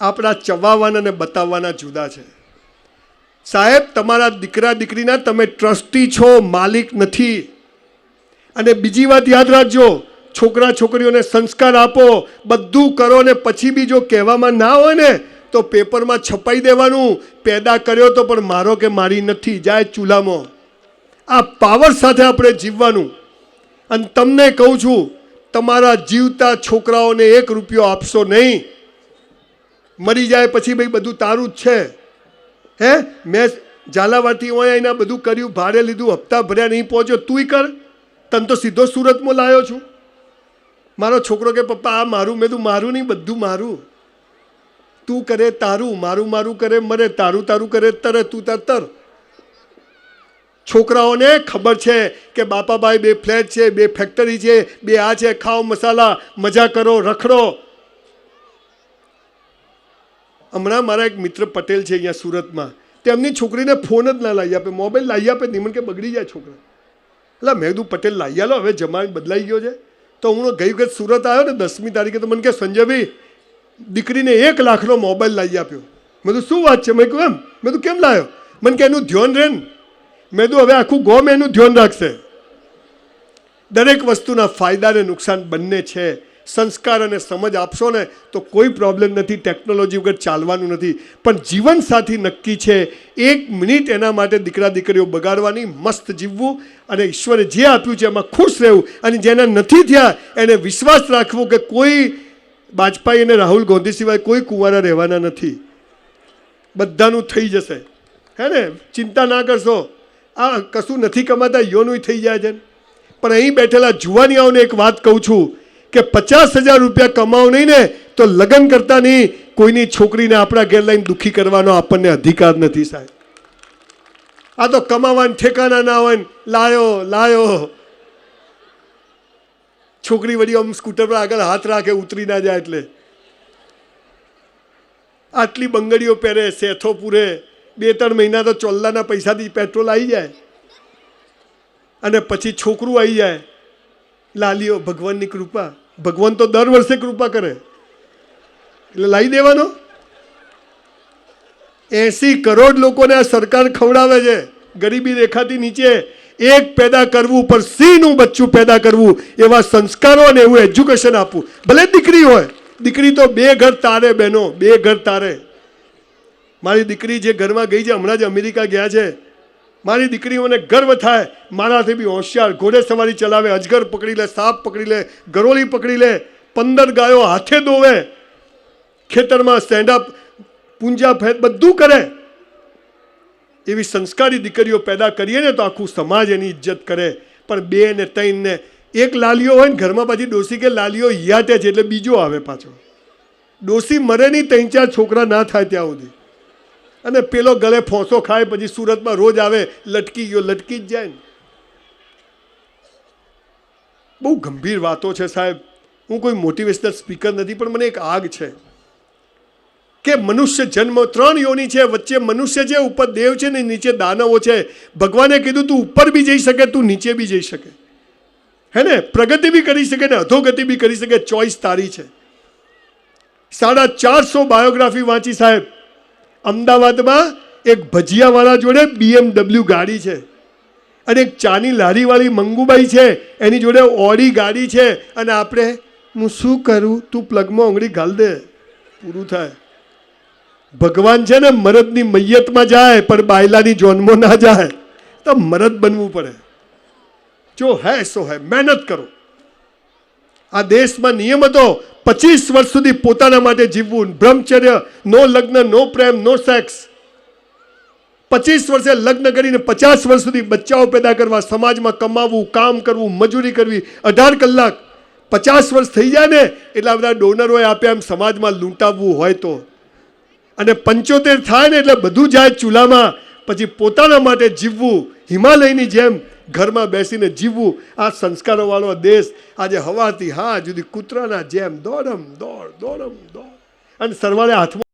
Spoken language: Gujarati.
આપણા ચવાવાના અને બતાવવાના જુદા છે. સાહેબ, તમારા દીકરા, દીકરીના તમે ટ્રસ્ટી છો, માલિક નથી. અને બીજી વાત યાદ રાખજો, છોકરા, છોકરીઓને સંસ્કાર આપો, બધું કરો ને પછી બી જો કહેવામાં ના હોય ને, તો પેપરમાં છપાઈ દેવાનું. પેદા કર્યો તો પણ મારો કે મારી નથી. જાય ચૂલામાં. આ પાવર સાથે આપણે જીવવાનું. અને તમને કહું છું, તમારા જીવતા છોકરાઓને એક રૂપિયો આપશો નહીં. મરી જાય પછી ભાઈ બધું તારું જ છે. હે? મેં ઝાલાવાડથી હોય એના બધું કર્યું, ભાડે લીધું, હપ્તા ભર્યા નહીં પહોંચ્યો. તુંય કર. તને તો સીધો સુરતમાં લાવ્યો છું. મારો છોકરો કે, પપ્પા, આ મારું મેં તું મારું નહીં, બધું મારું. તું કરે તારું, મારું મારું કરે, મરે તારું તારું કરે, તરે તું તાર તર. છોકરાઓને ખબર છે કે બાપાભાઈ બે ફ્લેટ છે, બે ફેક્ટરી છે, બે આ છે, ખાઓ મસાલા, મજા કરો, રખડો. હમણાં મારા એક મિત્ર પટેલ છે અહીંયા સુરતમાં. તેમની છોકરીને ફોન જ ના લાવી આપે, મોબાઈલ લાવી આપે નહીં કે બગડી જાય છોકરા. એટલે મેં કીધું, પટેલ, લાવી આલો, હવે જમાન બદલાઈ ગયો છે. તો હું ગઈ વખત સુરત આવ્યો ને દસમી તારીખે, તો મને કે, સંજયભાઈ, દીકરીને એક લાખનો મોબાઈલ લાવી આપ્યો. મેં કીધું, શું વાત છે? મેં કહ્યું એમ. મેં કીધું, કેમ લાવ્યો? મને કે, એનું ધ્યાન રહે ને. મેં કીધું, હવે આખું ગોમ એનું ધ્યાન રાખશે. દરેક વસ્તુના ફાયદા અને નુકસાન બંને છે. સંસ્કાર અને સમજ આપશો ને, તો કોઈ પ્રોબ્લેમ નથી ટેકનોલોજી વગર ચાલવાનું નથી. પણ જીવનસાથી નક્કી છે, એક મિનિટ એના માટે દીકરા દીકરીઓ બગાડવાની, મસ્ત જીવવું અને ઈશ્વરે જે આપ્યું છે એમાં ખુશ રહેવું અને જેના નથી થયા, એને વિશ્વાસ રાખવો કે કોઈ વાજપાઈ અને રાહુલ ગાંધી સિવાય કોઈ કુંવારા રહેવાના નથી. બધાનું થઈ જશે. હે ને? ચિંતા ના કરશો. આ કશું નથી કમાતા યોનું થઈ જાય છે. પણ અહીં બેઠેલા જુવાનીઓને એક વાત કહું છું. કે પચાસ હજાર રૂપિયા કમાવું નહીં ને, તો લગ્ન કરતા નહીં. કોઈની છોકરીને આપણા ઘેર લઈને દુઃખી કરવાનો આપણને અધિકાર નથી સાહેબ. આ તો કમાવાનું ઠેકાના ના હોય લાયો લાયો. છોકરી વળી આમ સ્કૂટર પર આગળ હાથ રાખે, ઉતરી ના જાય એટલે. આટલી બંગડીઓ પહેરે સેથો પૂરે. બે ત્રણ મહિના તો ચોલ્લાના પૈસાથી પેટ્રોલ આવી જાય. અને પછી છોકરું આવી જાય. લાલીઓ, ભગવાનની કૃપા. ભગવાન તો દર વર્ષે કૃપા કરે. એટલે લાવી દેવાનો. એસી કરોડ લોકોને આ સરકાર ખવડાવે છે. ગરીબી રેખાથી નીચે એક પેદા કરવું પર સિંહનું બચ્ચું પેદા કરવું, એવા સંસ્કારો અને એવું એજ્યુકેશન આપવું. ભલે દીકરી હોય, દીકરી તો બે ઘર તારે બહેનો, બે ઘર તારે. મારી દીકરી જે ઘરમાં ગઈ છે, હમણાં જ અમેરિકા ગયા છે. મારી દીકરીઓને ગર્વ થાય, મારાથી બી હોશિયાર, ઘોડે સવારી ચલાવે, અજગર પકડી લે, સાપ પકડી લે, ગરોળી પકડી લે, પંદર ગાયો હાથે દોવે, ખેતરમાં સ્ટેન્ડઅપ પૂંજા ફેર બધું કરે. એવી સંસ્કારી દીકરીઓ પેદા કરીએ ને તો આખું સમાજ એની ઇજ્જત કરે. પણ બે ને ત્રણ ને, એક લાલીઓ હોય ને, ઘરમાં પાછી ડોસી કે લાલીઓ યાદ છે, એટલે બીજો આવે પાછો. ડોસી મરે નહીં ત્રણ ચાર છોકરા ના થાય ત્યાં સુધી. અને પેલો ગળે ફોંસો ખાય, પછી સુરતમાં રોજ આવે, લટકી ગયો, લટકી જ જાય ને. બહુ ગંભીર વાતો છે સાહેબ. હું કોઈ મોટિવેશનલ સ્પીકર નથી, પણ મને એક આગ છે કે મનુષ્ય જન્મ ત્રણ યોની છે, વચ્ચે મનુષ્ય છે ઉપર દેવ છે ને નીચે દાનવો છે, ભગવાને કીધું તું ઉપર બી જઈ શકે, તું નીચે બી જઈ શકે. હે ને? પ્રગતિ બી કરી શકે ને, અધોગતિ બી કરી શકે, ચોઈસ તારી છે. સાડા ચારસો બાયોગ્રાફી વાંચી સાહેબ. અમદાવાદમાં એક ભજીયાવાળા જોડે બીએમડબલ્યુ ગાડી છે. અને એક ચાની લારીવાળી મંગુબાઈ છે, એની જોડે ઓડી ગાડી છે. અને આપણે, હું શું કરું? તું પ્લગમાં આંગળી ઘાલ દે. પૂરું થાય. ભગવાન છે ને, મરદની મૈયતમાં જાય, પણ બાયલાની જોનમાં ના જાય. તો મરદ બનવું પડે. જો હે, સો હે, મહેનત કરો. આ દેશમાં નિયમ હતો પચીસ વર્ષ સુધી પોતાના માટે જીવવું. બ્રહ્મચર્ય, નો લગ્ન, નો પ્રેમ, નો સેક્સ પચીસ વર્ષે લગ્ન કરીને પચાસ વર્ષ સુધી બચ્ચાઓ પેદા કરવા, સમાજમાં કમાવવું કામ કરવું, મજૂરી કરવી, અઢાર કલાક. પચાસ વર્ષ થઈ જાય ને, એટલા બધા ડોનરોએ આપ્યા એમ સમાજમાં લૂંટાવવું હોય તો. અને પંચોતેર થાય ને એટલે બધું જાય ચૂલામાં. પછી પોતાના માટે જીવવું. હિમાલયની જેમ ઘરમાં બેસીને જીવવું આ સંસ્કારોવાળો દેશ આજે હવાથી હા જુદી કૂતરાના જેમ દોડમ દોડ દોડમ દોડ. અને સરવાળે હાથમાં